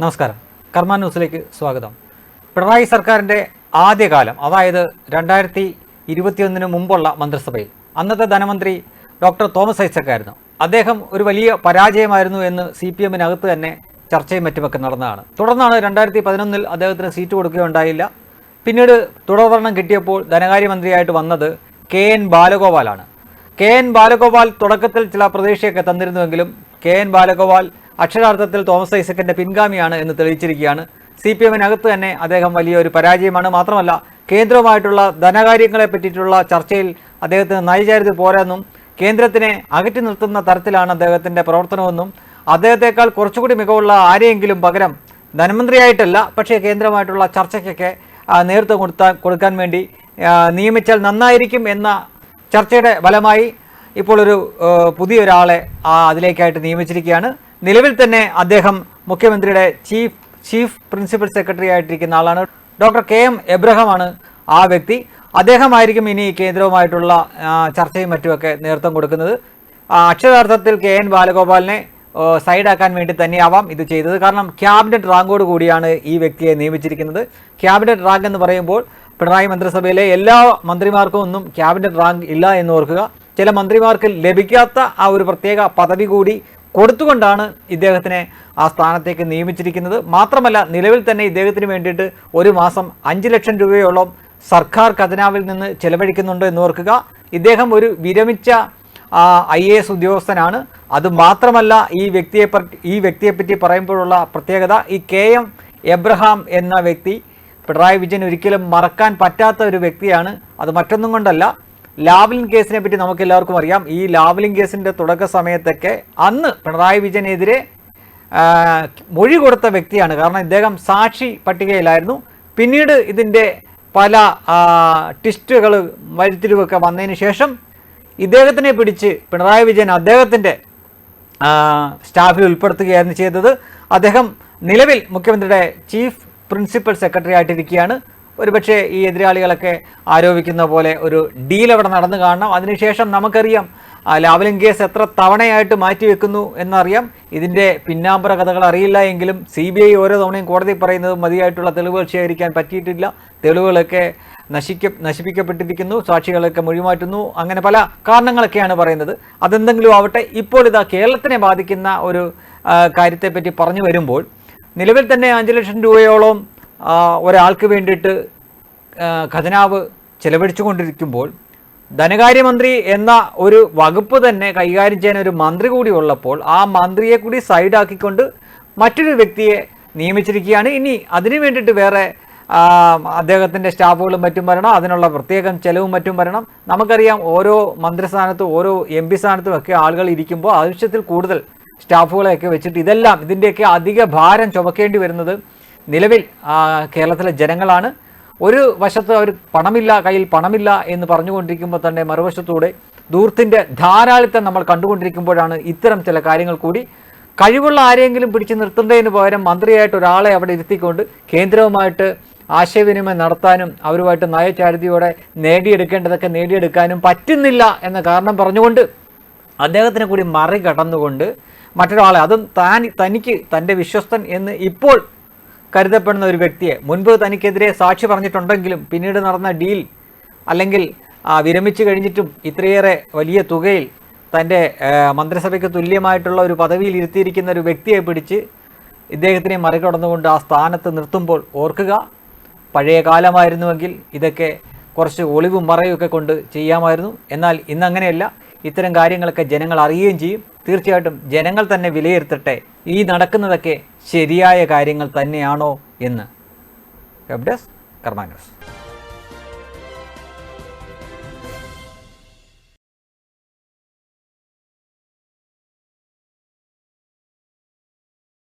നമസ്കാരം. കർമ്മ ന്യൂസിലേക്ക് സ്വാഗതം. പിണറായി സർക്കാരിന്റെ ആദ്യകാലം അതായത് രണ്ടായിരത്തി ഇരുപത്തിയൊന്നിന് മുമ്പുള്ള മന്ത്രിസഭയിൽ അന്നത്തെ ധനമന്ത്രി ഡോക്ടർ തോമസ് ഐസക്കായിരുന്നു അദ്ദേഹം ഒരു വലിയ പരാജയമായിരുന്നു എന്ന് സി പി എമ്മിനകത്ത് തന്നെ ചർച്ചയും മറ്റുമൊക്കെ നടന്നതാണ്. തുടർന്നാണ് രണ്ടായിരത്തി പതിനൊന്നിൽ അദ്ദേഹത്തിന് സീറ്റ് കൊടുക്കുകയുണ്ടായില്ല. പിന്നീട് തുടർഭരണം കിട്ടിയപ്പോൾ ധനകാര്യമന്ത്രിയായിട്ട് വന്നത് കെ എൻ ബാലഗോപാലാണ്. കെ എൻ ബാലഗോപാൽ തുടക്കത്തിൽ ചില പ്രതീക്ഷയൊക്കെ തന്നിരുന്നുവെങ്കിലും കെ എൻ ബാലഗോപാൽ അക്ഷരാർത്ഥത്തിൽ തോമസ് ഐസക്കിന്റെ പിൻഗാമിയാണ് എന്ന് തെളിയിച്ചിരിക്കുകയാണ്. സി പി എമ്മിനകത്ത് തന്നെ അദ്ദേഹം വലിയൊരു പരാജയമാണ്. മാത്രമല്ല കേന്ദ്രവുമായിട്ടുള്ള ധനകാര്യങ്ങളെ പറ്റിയിട്ടുള്ള ചർച്ചയിൽ അദ്ദേഹത്തിന് നയചാരിത് പോരെന്നും കേന്ദ്രത്തിനെ അകറ്റി നിർത്തുന്ന തരത്തിലാണ് അദ്ദേഹത്തിന്റെ പ്രവർത്തനമെന്നും അദ്ദേഹത്തെക്കാൾ കുറച്ചുകൂടി മികവുള്ള ആരെയെങ്കിലും പകരം ധനമന്ത്രിയായിട്ടല്ല പക്ഷേ കേന്ദ്രമായിട്ടുള്ള ചർച്ചയ്ക്കൊക്കെ നേതൃത്വം കൊടുത്താൻ കൊടുക്കാൻ വേണ്ടി നിയമിച്ചാൽ നന്നായിരിക്കും എന്ന ചർച്ചയുടെ ഫലമായി ഇപ്പോൾ ഒരു പുതിയൊരാളെ അതിലേക്കായിട്ട് നിയമിച്ചിരിക്കുകയാണ്. നിലവിൽ തന്നെ അദ്ദേഹം മുഖ്യമന്ത്രിയുടെ ചീഫ് ചീഫ് പ്രിൻസിപ്പൽ സെക്രട്ടറി ആയിട്ടിരിക്കുന്ന ആളാണ്. ഡോക്ടർ കെ എം എബ്രഹാമാണ് ആ വ്യക്തി. അദ്ദേഹമായിരിക്കും ഇനി കേന്ദ്രവുമായിട്ടുള്ള ചർച്ചയും മറ്റുമൊക്കെ നേതൃത്വം കൊടുക്കുന്നത്. അക്ഷരാർത്ഥത്തിൽ കെ എൻ ബാലഗോപാലിനെ സൈഡാക്കാൻ വേണ്ടി തന്നെയാവാം ഇത് ചെയ്തത്. കാരണം ക്യാബിനറ്റ് റാങ്കോട് കൂടിയാണ് ഈ വ്യക്തിയെ നിയമിച്ചിരിക്കുന്നത്. ക്യാബിനറ്റ് റാങ്ക് എന്ന് പറയുമ്പോൾ പിണറായി മന്ത്രിസഭയിലെ എല്ലാ മന്ത്രിമാർക്കും ഒന്നും ക്യാബിനറ്റ് റാങ്ക് ഇല്ല എന്ന് ഓർക്കുക. ചില മന്ത്രിമാർക്ക് ലഭിക്കാത്ത ആ ഒരു പ്രത്യേക പദവി കൂടി കൊടുത്തുകൊണ്ടാണ് ഇദ്ദേഹത്തിനെ ആ സ്ഥാനത്തേക്ക് നിയമിച്ചിരിക്കുന്നത്. മാത്രമല്ല നിലവിൽ തന്നെ ഇദ്ദേഹത്തിന് വേണ്ടിയിട്ട് ഒരു മാസം അഞ്ച് ലക്ഷം രൂപയോളം സർക്കാർ ഖജനാവിൽ നിന്ന് ചെലവഴിക്കുന്നുണ്ട് എന്ന് ഓർക്കുക. ഇദ്ദേഹം ഒരു വിരമിച്ച ഐ എ എസ് ഉദ്യോഗസ്ഥനാണ്. അത് മാത്രമല്ല ഈ വ്യക്തിയെ ഈ വ്യക്തിയെപ്പറ്റി പറയുമ്പോഴുള്ള പ്രത്യേകത ഈ കെ എം എബ്രഹാം എന്ന വ്യക്തി പിണറായി വിജയൻ ഒരിക്കലും മറക്കാൻ പറ്റാത്ത ഒരു വ്യക്തിയാണ്. അത് മറ്റൊന്നും കൊണ്ടല്ല. ലാവ്ലിൻ കേസിനെ പറ്റി നമുക്ക് എല്ലാവർക്കും അറിയാം. ഈ ലാവ്ലിൻ കേസിന്റെ തുടക്ക സമയത്തൊക്കെ അന്ന് പിണറായി വിജയനെതിരെ മൊഴി കൊടുത്ത വ്യക്തിയാണ്. കാരണം ഇദ്ദേഹം സാക്ഷി പട്ടികയിലായിരുന്നു. പിന്നീട് ഇതിന്റെ പല ടിസ്റ്റുകൾ വരുത്തിരിവൊക്കെ വന്നതിന് ശേഷം ഇദ്ദേഹത്തിനെ പിടിച്ച് പിണറായി വിജയൻ അദ്ദേഹത്തിന്റെ സ്റ്റാഫിൽ ഉൾപ്പെടുത്തുകയായിരുന്നു ചെയ്തത്. അദ്ദേഹം നിലവിൽ മുഖ്യമന്ത്രിയുടെ ചീഫ് പ്രിൻസിപ്പൽ സെക്രട്ടറി ആയിട്ടിരിക്കുകയാണ്. ഒരുപക്ഷെ ഈ എതിരാളികളൊക്കെ ആരോപിക്കുന്ന പോലെ ഒരു ഡീൽ അവിടെ നടന്നു കാണണം. അതിനുശേഷം നമുക്കറിയാം ലാവലിംഗ് കേസ് എത്ര തവണയായിട്ട് മാറ്റിവെക്കുന്നു എന്നറിയാം. ഇതിന്റെ പിന്നാമ്പറ കഥകൾ അറിയില്ല എങ്കിലും സി ബി ഐ ഓരോ തവണയും കോടതി പറയുന്നത് മതിയായിട്ടുള്ള തെളിവുകൾ ശേഖരിക്കാൻ പറ്റിയിട്ടില്ല. തെളിവുകളൊക്കെ നശിക്ക നശിപ്പിക്കപ്പെട്ടിരിക്കുന്നു സാക്ഷികളൊക്കെ മൊഴിമാറ്റുന്നു. അങ്ങനെ പല കാരണങ്ങളൊക്കെയാണ് പറയുന്നത്. അതെന്തെങ്കിലും ആവട്ടെ ഇപ്പോൾ ഇതാ കേരളത്തിനെ ബാധിക്കുന്ന ഒരു കാര്യത്തെപ്പറ്റി പറഞ്ഞു വരുമ്പോൾ നിലവിൽ തന്നെ അഞ്ച് ലക്ഷം രൂപയോളം ഒരാൾക്ക് വേണ്ടിയിട്ട് ഖജനാവ് ചെലവഴിച്ചുകൊണ്ടിരിക്കുമ്പോൾ ധനകാര്യമന്ത്രി എന്ന ഒരു വകുപ്പ് തന്നെ കൈകാര്യം ചെയ്യാൻ ഒരു മന്ത്രി കൂടി ഉള്ളപ്പോൾ ആ മന്ത്രിയെ കൂടി സൈഡാക്കിക്കൊണ്ട് മറ്റൊരു വ്യക്തിയെ നിയമിച്ചിരിക്കുകയാണ്. ഇനി അതിനു വേണ്ടിയിട്ട് വേറെ അദ്ദേഹത്തിന്റെ സ്റ്റാഫുകളും മറ്റും വരണം. അതിനുള്ള പ്രത്യേകം ചെലവും മറ്റും വരണം. നമുക്കറിയാം ഓരോ മന്ത്രിസ്ഥാനത്തും ഓരോ എം പി സ്ഥാനത്തും ഒക്കെ ആളുകൾ ഇരിക്കുമ്പോൾ ആവശ്യത്തിൽ കൂടുതൽ സ്റ്റാഫുകളെയൊക്കെ വെച്ചിട്ട് ഇതെല്ലാം ഇതിന്റെയൊക്കെ അധിക ഭാരം ചുമക്കേണ്ടി വരുന്നത് നിലവിൽ കേരളത്തിലെ ജനങ്ങളാണ് ഒരു വശത്ത് അവർ പണമില്ല കയ്യിൽ പണമില്ല എന്ന് പറഞ്ഞുകൊണ്ടിരിക്കുമ്പോൾ തന്നെ മറുവശത്തൂടെ ദൂർത്തിന്റെ ധാരാളിത്തം നമ്മൾ കണ്ടുകൊണ്ടിരിക്കുമ്പോഴാണ് ഇത്തരം ചില കാര്യങ്ങൾ കൂടി കഴിവുള്ള ആരെങ്കിലും പിടിച്ചു നിർത്തുന്നതിന് പകരം മന്ത്രിയായിട്ട് ഒരാളെ അവിടെ ഇരുത്തിക്കൊണ്ട് കേന്ദ്രവുമായിട്ട് ആശയവിനിമയം നടത്താനും അവരുമായിട്ട് നയചാരിതയോടെ നേടിയെടുക്കേണ്ടതൊക്കെ നേടിയെടുക്കാനും പറ്റുന്നില്ല എന്ന കാരണം പറഞ്ഞുകൊണ്ട് അദ്ദേഹത്തിനെ കൂടി മറികടന്നുകൊണ്ട് മറ്റൊരാളെ അതും താൻ തനിക്ക് തന്റെ വിശ്വസ്തൻ എന്ന് ഇപ്പോൾ കരുതപ്പെടുന്ന ഒരു വ്യക്തിയെ. മുൻപ് തനിക്കെതിരെ സാക്ഷി പറഞ്ഞിട്ടുണ്ടെങ്കിലും പിന്നീട് നടന്ന ഡീൽ അല്ലെങ്കിൽ വിരമിച്ചു കഴിഞ്ഞിട്ടും ഇത്രയേറെ വലിയ തുകയിൽ തന്റെ മന്ത്രിസഭയ്ക്ക് തുല്യമായിട്ടുള്ള ഒരു പദവിയിൽ ഇരുത്തിയിരിക്കുന്ന ഒരു വ്യക്തിയെ പിടിച്ച് ഇദ്ദേഹത്തിനെ മറികടന്നുകൊണ്ട് ആ സ്ഥാനത്ത് നിർത്തുമ്പോൾ ഓർക്കുക. പഴയ കാലമായിരുന്നുവെങ്കിൽ ഇതൊക്കെ കുറച്ച് ഒളിവും മറയുമൊക്കെ കൊണ്ട് ചെയ്യാമായിരുന്നു. എന്നാൽ ഇന്നങ്ങനെയല്ല. ഇത്തരം കാര്യങ്ങളൊക്കെ ജനങ്ങൾ അറിയുകയും ചെയ്യും. തീർച്ചയായിട്ടും ജനങ്ങൾ തന്നെ വിലയിരുത്തട്ടെ. ഈ നടക്കുന്നതൊക്കെ ശരിയായ കാര്യങ്ങൾ തന്നെയാണോ എന്ന്. Web desk